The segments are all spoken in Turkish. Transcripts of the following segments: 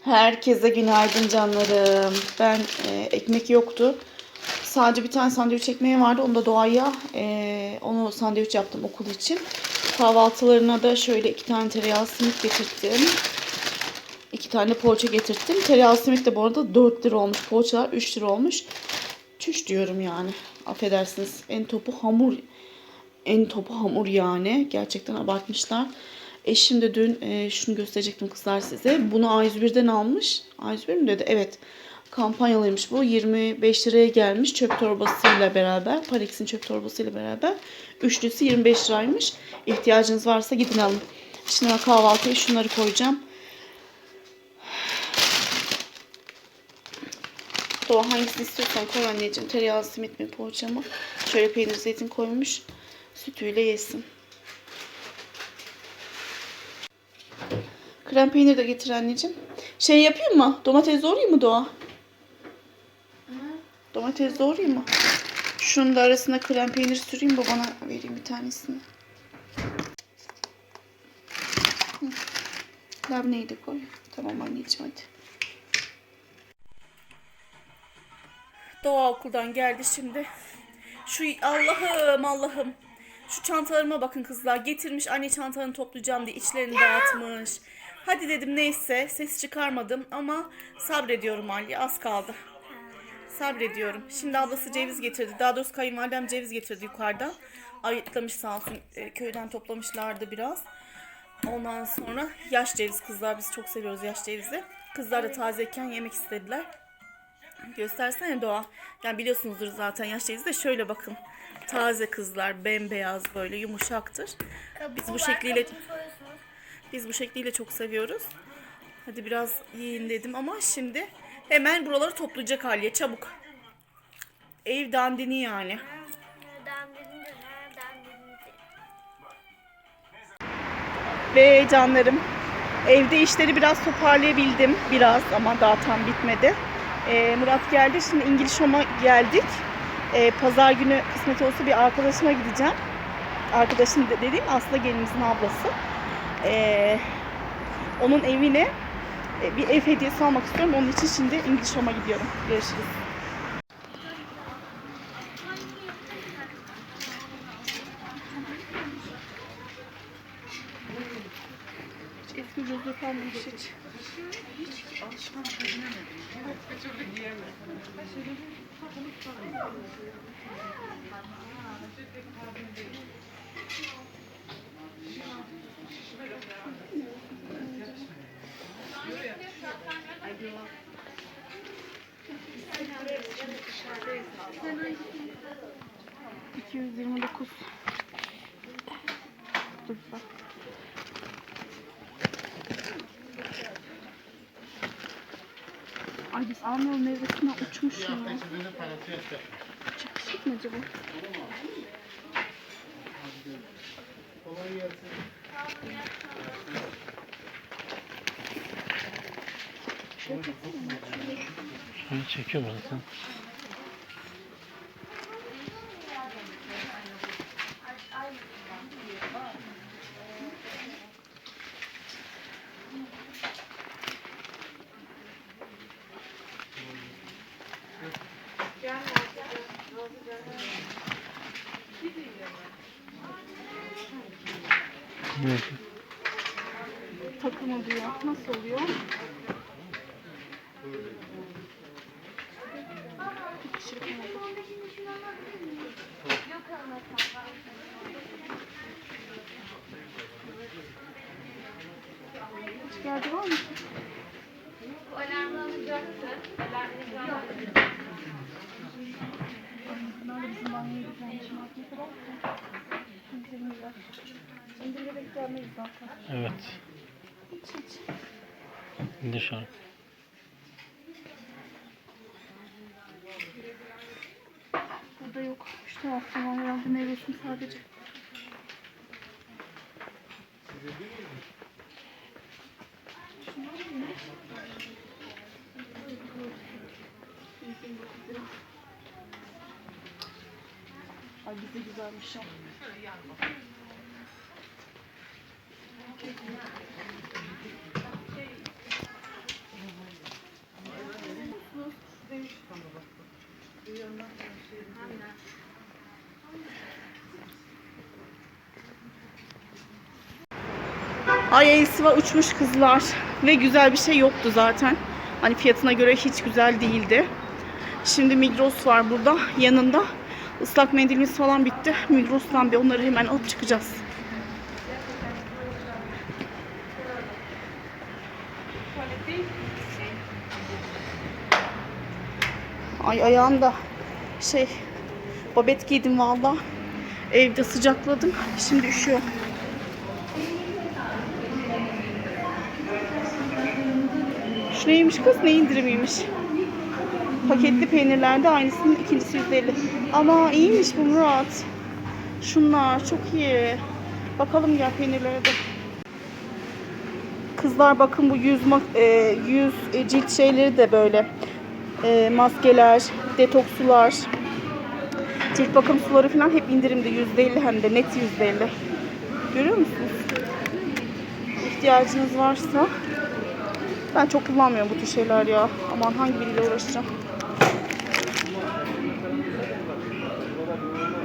Herkese günaydın canlarım. Ben e, ekmek yoktu. Sadece bir tane sandviç ekmeği vardı. Onu da doğaya e, onu sandviç yaptım okul için. Kahvaltılarına da şöyle iki tane tereyağı simit getirttim. İki tane poğaça getirttim. Tereyağı simit de bu arada 4 lira olmuş. Poğaçalar 3 lira olmuş. Çüş diyorum yani. Affedersiniz. En topu hamur. En topu hamur yani. Gerçekten abartmışlar. Eşim de dün e, şunu gösterecektim kızlar size. Bunu A101'den almış. A101 mi dedi? Evet. Kampanyalıymış bu. 25 liraya gelmiş çöp torbasıyla beraber. Parex'in çöp torbasıyla beraber. Üçlüsü 25 liraymış. İhtiyacınız varsa gidin alın. Şimdi ben kahvaltıya şunları koyacağım. Doğa hangisini istiyorsan koy anneciğim. Tereyağı, simit mi, poğaça mı? Şöyle peynir, zeytin koymuş. Sütüyle yesin. Krem peynir de getir anneciğim. Şey yapayım mı? Domates doğrayayım mı Doğa? Domates doğrayayım mı? Şunun da arasına krem peynir süreyim babana vereyim bir tanesini. Labneyi de koy. Tamam anneciğim hadi. Doğa okuldan geldi şimdi. Şu Allah'ım Allah'ım. Şu çantalarıma bakın kızlar. Getirmiş anne çantalarını toplayacağım diye içlerini dağıtmış. Hadi dedim neyse ses çıkarmadım ama sabrediyorum Ali az kaldı. Sabrediyorum. Şimdi ablası ceviz getirdi. Daha doğrusu kayınvalidem ceviz getirdi yukarıdan. Ayıtlamış sağ olsun. E, köyden toplamışlardı biraz. Ondan sonra yaş ceviz kızlar. Biz çok seviyoruz yaş cevizi. Kızlar da tazeyken yemek istediler. Göstersene Doğa. Yani biliyorsunuzdur zaten yaş cevizi de şöyle bakın. Taze kızlar bembeyaz böyle yumuşaktır. Biz bu şekliyle biz bu şekliyle çok seviyoruz. Hadi biraz yiyin dedim ama şimdi hemen buraları toplayacak haliye çabuk. Ev dandini yani. Ve canlarım evde işleri biraz toparlayabildim biraz ama daha tam bitmedi. Ee, Murat geldi şimdi İngiliz Home'a geldik. Ee, Pazar günü kısmet olsa bir arkadaşıma gideceğim. Arkadaşım da dediğim aslında gelinimizin ablası. Ee, onun evine e, bir ev hediyesi almak istiyorum. Onun için şimdi İngiliz Home'a gidiyorum. Görüşürüz. Eski gözlük kalmamış hiç. Hiç alışmam ...229. Dur bak. Ay biz almıyor meyvesinden uçmuş ya. Çıkışık mı acaba? Şöyle çekiyor zaten. Evet. Takım oluyor. Nasıl oluyor? Hiç geldi var mı? Bunlar da bizim banyoya güzelmiş. Ne kadar güzel. Temizlemişler. İndirgerek gelmeyiz zaten. Evet. Hiç. Dışarı. Burada yok. Tarafta var herhalde meyvesini sadece. Ay bize güzelmiş ya. Ay Esiva uçmuş kızlar. Ve güzel bir şey yoktu zaten. Hani fiyatına göre hiç güzel değildi. Şimdi Migros var burada yanında. Islak mendilimiz falan bitti. Migros'tan bir onları hemen alıp çıkacağız. Ay ayağımda şey babet giydim valla. Evde sıcakladım. Şimdi üşüyor. Şu neymiş kız? Ne indirimiymiş? Paketli peynirlerde aynısının ikincisi 150. Ama iyiymiş bu Murat. Şunlar çok iyi. Bakalım gel peynirlere de. Kızlar bakın bu yüz, e, yüz e, cilt şeyleri de böyle. E, maskeler, detoks sular, cilt bakım suları falan hep indirimde. %50 hem de net %50. Görüyor musunuz? İhtiyacınız varsa ben çok kullanmıyorum bu tür şeyler ya. Aman hangi biriyle uğraşacağım.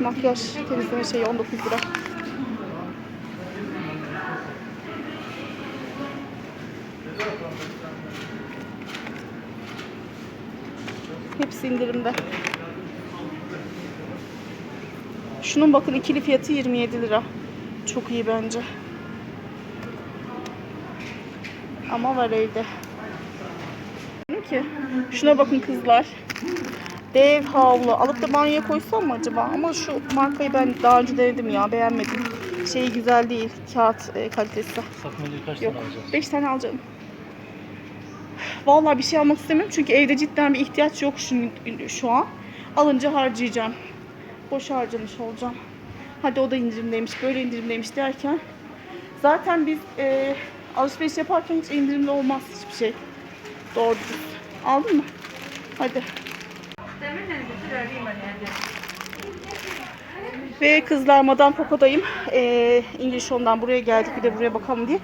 Makyaj temizleme şeyi 19 lira. İndirimde. Şunun bakın ikili fiyatı 27 lira. Çok iyi bence. Ama var evde. Ki şuna bakın kızlar. Dev havlu. Alıp da banyoya koysam mı acaba? Ama şu markayı ben daha önce denedim ya. Beğenmedim. Şeyi güzel değil. Kağıt e, kalitesi. Sakmalı kaç Yok. tane alacağız? 5 tane alacağım. Vallahi bir şey almak istemiyorum çünkü evde cidden bir ihtiyaç yok şu, şu an. Alınca harcayacağım. Boş harcamış olacağım. Hadi o da indirimdeymiş, böyle indirimdeymiş derken zaten biz e, alışveriş yaparken hiç indirimli olmaz hiçbir şey. Doğru. Aldın mı? Hadi. Ve kızlar Madame Coco'dayım. Ee, İngiliz Home'dan buraya geldik bir de buraya bakalım diye.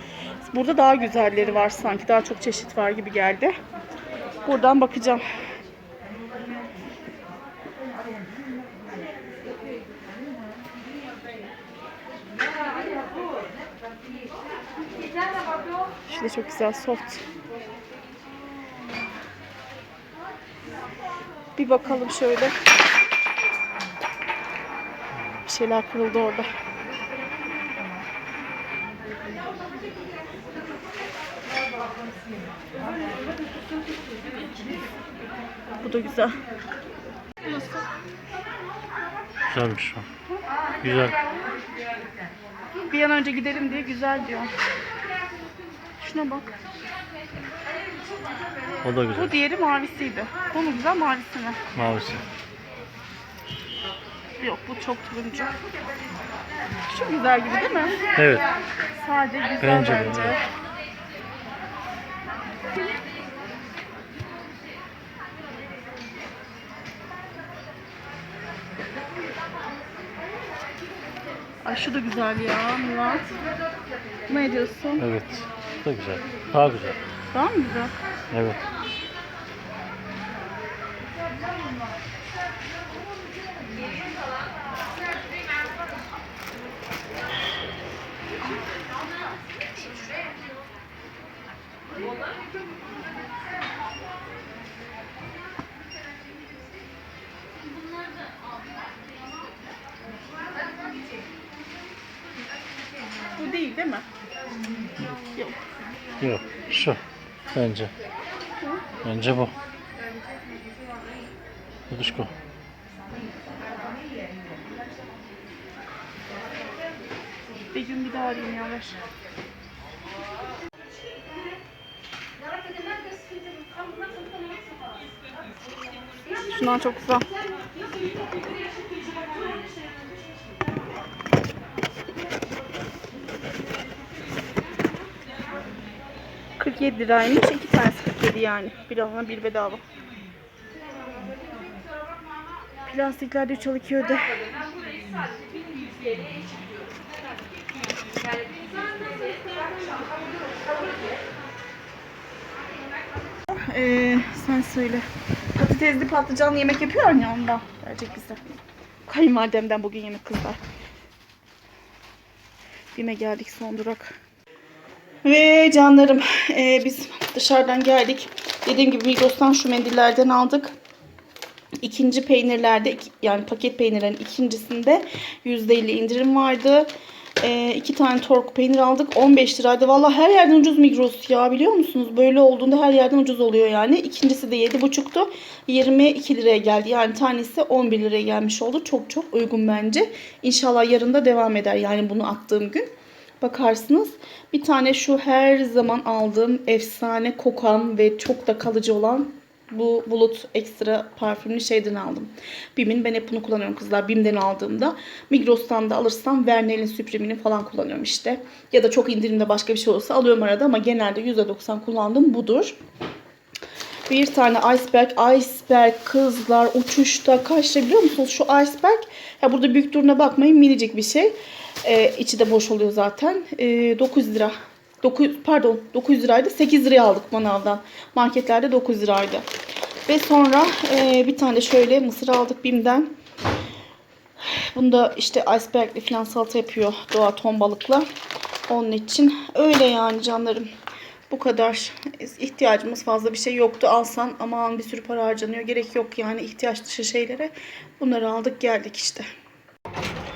Burada daha güzelleri var sanki. Daha çok çeşit var gibi geldi. Buradan bakacağım. Da çok güzel soft. Bir bakalım şöyle. Şeyler kırıldı orada. Bu da güzel. Güzelmiş o. Güzel. Bir an önce gidelim diye güzel diyor. Şuna bak. O da güzel. Bu diğeri mavisiydi. Bu mu güzel mavisi mi? Mavisi. Yok bu çok turuncu. Şu güzel gibi değil mi? Evet. Sadece güzel Bence bence. Ay şu da güzel ya Murat. Ne diyorsun? Evet. Bu da güzel. Daha güzel. Daha mı güzel? Evet. Bu değil değil mi? Yok. Yok. Şu. Bence. Bence bu. Kuduşko. Bir gün bir daha arayayım ya ver. Şunlar çok güzel. ...47 liraymış. iki tanesi 47 yani. Bir alana bir bedava. Plastiklerde 3 al 2 öde. Ee, sen söyle. Patatesli patlıcanlı yemek yapıyor ya ondan. Gelecek bize. Kayınvalidemden bugün yemek kızlar. Bime geldik son durak. Ve canlarım e, biz dışarıdan geldik. Dediğim gibi Migros'tan şu mendillerden aldık. İkinci peynirlerde yani paket peynirlerin ikincisinde %50 indirim vardı. E, iki tane torku peynir aldık. 15 liraydı. Valla her yerden ucuz Migros ya biliyor musunuz? Böyle olduğunda her yerden ucuz oluyor yani. İkincisi de 7,5'tu. 22 liraya geldi. Yani tanesi 11 liraya gelmiş oldu. Çok çok uygun bence. İnşallah yarın da devam eder. Yani bunu attığım gün bakarsınız. Bir tane şu her zaman aldığım efsane kokan ve çok da kalıcı olan bu bulut ekstra parfümlü şeyden aldım. Bim'in ben hep bunu kullanıyorum kızlar. Bim'den aldığımda Migros'tan da alırsam Vernel'in Supreme'ini falan kullanıyorum işte. Ya da çok indirimde başka bir şey olursa alıyorum arada ama genelde %90 kullandığım budur. Bir tane iceberg, iceberg kızlar uçuşta kaç lira biliyor musunuz? Şu iceberg, ya burada büyük duruna bakmayın minicik bir şey. Ee, içi de boş oluyor zaten. Ee, 9 lira. 9, pardon 900 liraydı. 8 liraya aldık manavdan. Marketlerde 9 liraydı. Ve sonra e, bir tane şöyle mısır aldık Bim'den. Bunda işte icebergli falan salata yapıyor doğa ton balıkla. Onun için öyle yani canlarım. Bu kadar ihtiyacımız fazla bir şey yoktu. Alsan aman bir sürü para harcanıyor. Gerek yok yani ihtiyaç dışı şeylere. Bunları aldık geldik işte.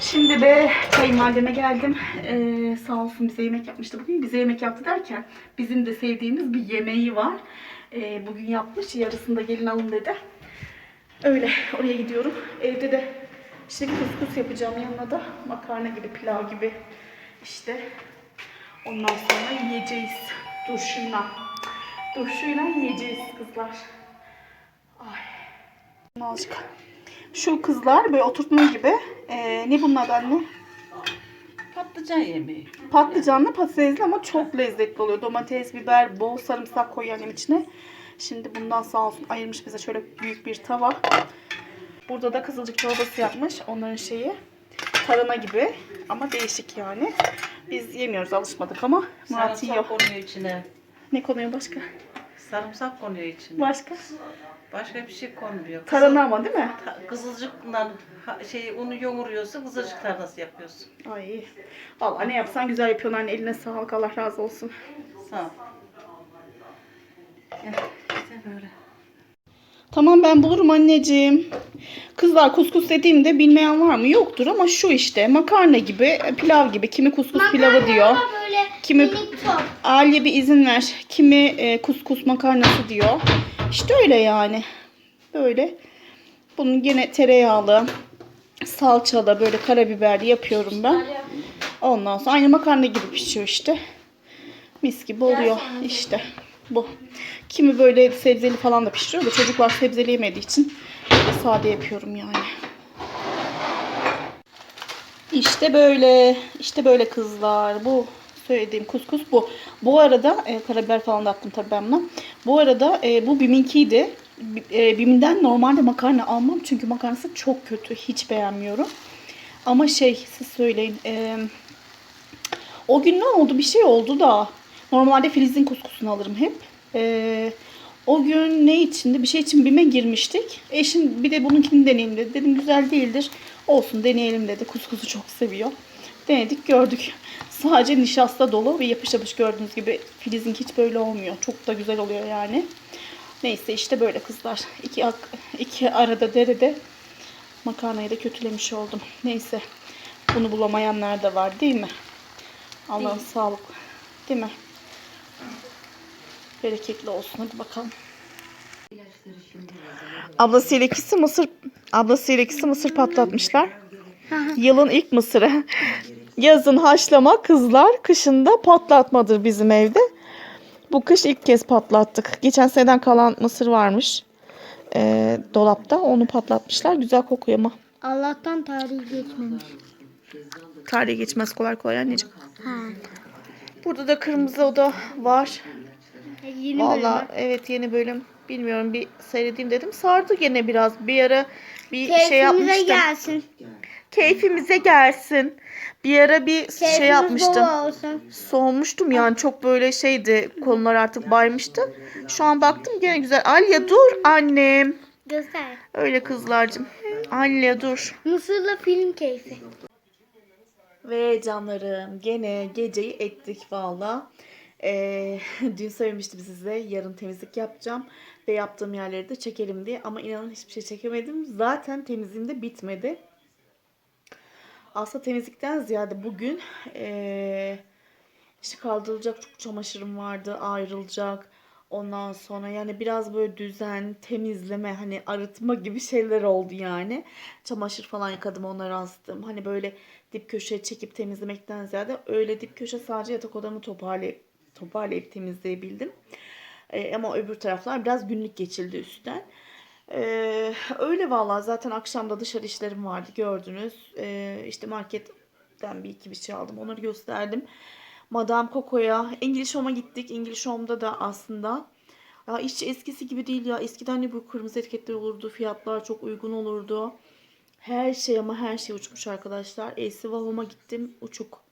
Şimdi de kayınvalideme geldim. Ee, sağ olsun bize yemek yapmıştı bugün. Bize yemek yaptı derken bizim de sevdiğimiz bir yemeği var. Ee, bugün yapmış. Yarısında gelin alın dedi. Öyle oraya gidiyorum. Evde de işte kuskus yapacağım yanına da makarna gibi pilav gibi işte. Ondan sonra yiyeceğiz. Turşuyla. Turşuyla yiyeceğiz kızlar. Ay. Azıcık. Şu kızlar böyle oturtma gibi. Ee, ne bunun adı anne? Patlıcan yemeği. Patlıcanlı patatesli ama çok lezzetli oluyor. Domates, biber, bol sarımsak koyuyor annem içine. Şimdi bundan sağ olsun ayırmış bize şöyle büyük bir tava. Burada da kızılcık çorbası yapmış. Onların şeyi tarhana gibi ama değişik yani. Biz yemiyoruz alışmadık ama Murat yiyor. Sarımsak konuyor içine. Ne konuyor başka? Sarımsak konuyor içine. Başka? Başka bir şey konmuyor. Tarhana ama değil mi? Ta- Kızılcıkla ha- şey unu yoğuruyorsun, kızılcık tarlası yapıyorsun. Ay. Vallahi ne yapsan güzel yapıyorsun anne. Eline sağlık. Allah razı olsun. Sağ ol. Gel, işte böyle. Tamam ben bulurum anneciğim. Kızlar kuskus dediğimde bilmeyen var mı? Yoktur ama şu işte makarna gibi, e, pilav gibi. Kimi kuskus pilavı diyor. Kimi. Aliye bir izin ver. Kimi e, kuskus makarnası diyor. İşte öyle yani. Böyle. Bunun gene tereyağlı, salçalı, böyle karabiberli yapıyorum ben. Ondan sonra aynı makarna gibi pişiyor işte. Mis gibi oluyor işte. Bu. Kimi böyle sebzeli falan da pişiriyor da çocuklar sebzeli yemediği için sade yapıyorum yani. İşte böyle. işte böyle kızlar. Bu söylediğim kuskus bu. Bu arada e, karabiber falan da attım tabii ben buna. Bu arada e, bu Bim'inkiydi. Bi- E, Bim'den normalde makarna almam çünkü makarnası çok kötü. Hiç beğenmiyorum. Ama şey siz söyleyin. E, o gün ne oldu? Bir şey oldu da. Normalde Filiz'in kuskusunu alırım hep. E, o gün ne içindi? Bir şey için BİM'e girmiştik. Eşim bir de bununkini deneyelim dedi. Dedim güzel değildir. Olsun deneyelim dedi. Kuskusu çok seviyor. Denedik gördük. Sadece nişasta dolu ve yapış yapış gördüğünüz gibi Filiz'in hiç böyle olmuyor. Çok da güzel oluyor yani. Neyse işte böyle kızlar. İki, ak- iki arada derede makarnayı da kötülemiş oldum. Neyse. Bunu bulamayanlar da var değil mi? Allah'ın sağlık. Değil mi? Bereketli olsun. Hadi bakalım. Ablasıyla ikisi mısır ablasıyla ikisi mısır patlatmışlar. Yılın ilk mısırı. Yazın haşlama kızlar, kışında patlatmadır bizim evde. Bu kış ilk kez patlattık. Geçen seneden kalan mısır varmış. Ee, dolapta onu patlatmışlar. Güzel kokuyor ama. Allah'tan tarihi geçmemiş. Tarihe geçmez kolay kolay anneciğim. Ha. Burada da kırmızı oda var. Yeni Valla evet yeni bölüm. Bilmiyorum bir seyredeyim dedim. Sardı gene biraz. Bir ara bir şey Keyfimize yapmıştım. gelsin. Keyfimize gelsin. Bir ara bir şey Keyfimiz yapmıştım. bol olsun. Soğumuştum yani çok böyle şeydi. Konular artık baymıştı. Şu an baktım gene güzel. Alya dur annem. Göster. Öyle kızlarcığım. Alya dur. Mısır'la film keyfi. Ve canlarım gene geceyi ettik valla. Ee, dün söylemiştim size yarın temizlik yapacağım ve yaptığım yerleri de çekelim diye ama inanın hiçbir şey çekemedim. Zaten temizliğim de bitmedi. Aslında temizlikten ziyade bugün ee, işte kaldırılacak çok çamaşırım vardı, ayrılacak. Ondan sonra yani biraz böyle düzen, temizleme, hani arıtma gibi şeyler oldu yani. Çamaşır falan yıkadım, onları astım. Hani böyle dip köşeye çekip temizlemekten ziyade öyle dip köşe sadece yatak odamı toparlayıp toparlayıp temizleyebildim. Ee, ama öbür taraflar biraz günlük geçildi üstten. Ee, öyle vallahi zaten akşamda dışarı işlerim vardı gördünüz. Ee, işte marketten bir iki bir şey aldım onları gösterdim. Madame Coco'ya English Home'a gittik. English Home'da da aslında ya hiç eskisi gibi değil ya. Eskiden ne bu kırmızı etiketler olurdu. Fiyatlar çok uygun olurdu. Her şey ama her şey uçmuş arkadaşlar. Esiva Home'a gittim. Uçuk.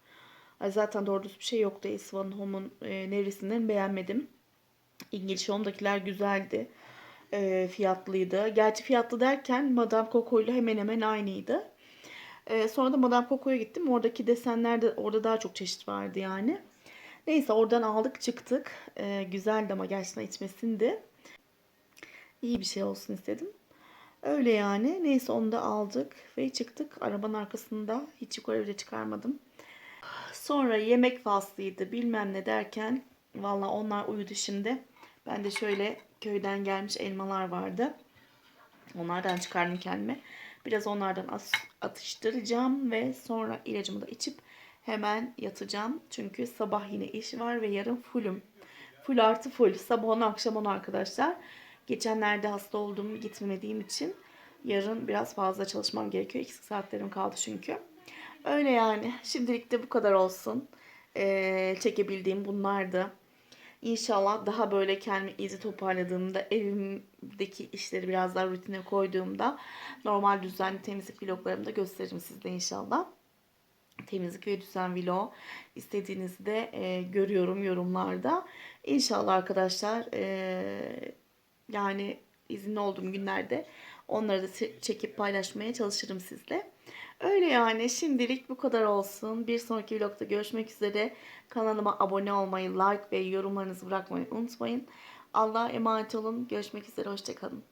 Zaten doğru bir şey yoktu. Esiva Home'un e, neresinden beğenmedim. English Home'dakiler güzeldi. E, fiyatlıydı. Gerçi fiyatlı derken Madame Coco ile hemen hemen aynıydı. E, sonra da Madame Coco'ya gittim. Oradaki desenlerde orada daha çok çeşit vardı yani. Neyse oradan aldık çıktık. E, güzeldi ama gerçekten içmesindi. İyi bir şey olsun istedim. Öyle yani. Neyse onu da aldık ve çıktık. Arabanın arkasında hiç yukarı bile çıkarmadım. Sonra yemek faslıydı bilmem ne derken valla onlar uyudu şimdi. Ben de şöyle köyden gelmiş elmalar vardı. Onlardan çıkardım kendime. Biraz onlardan atıştıracağım ve sonra ilacımı da içip hemen yatacağım. Çünkü sabah yine iş var ve yarın fullüm. Full artı full. Sabah 10 akşam 10 arkadaşlar. Geçenlerde hasta oldum gitmediğim için yarın biraz fazla çalışmam gerekiyor. Eksik saatlerim kaldı çünkü. Öyle yani. Şimdilik de bu kadar olsun. Ee, çekebildiğim bunlardı. İnşallah daha böyle kendimi iyice toparladığımda, evimdeki işleri biraz daha rutine koyduğumda normal düzenli temizlik vloglarımı da gösteririm sizde inşallah. Temizlik ve düzen vlog istediğinizi de e, görüyorum yorumlarda. İnşallah arkadaşlar e, yani izinli olduğum günlerde onları da çekip paylaşmaya çalışırım sizle. Öyle yani şimdilik bu kadar olsun. Bir sonraki vlogda görüşmek üzere. Kanalıma abone olmayı, like ve yorumlarınızı bırakmayı unutmayın. Allah'a emanet olun. Görüşmek üzere. Hoşçakalın.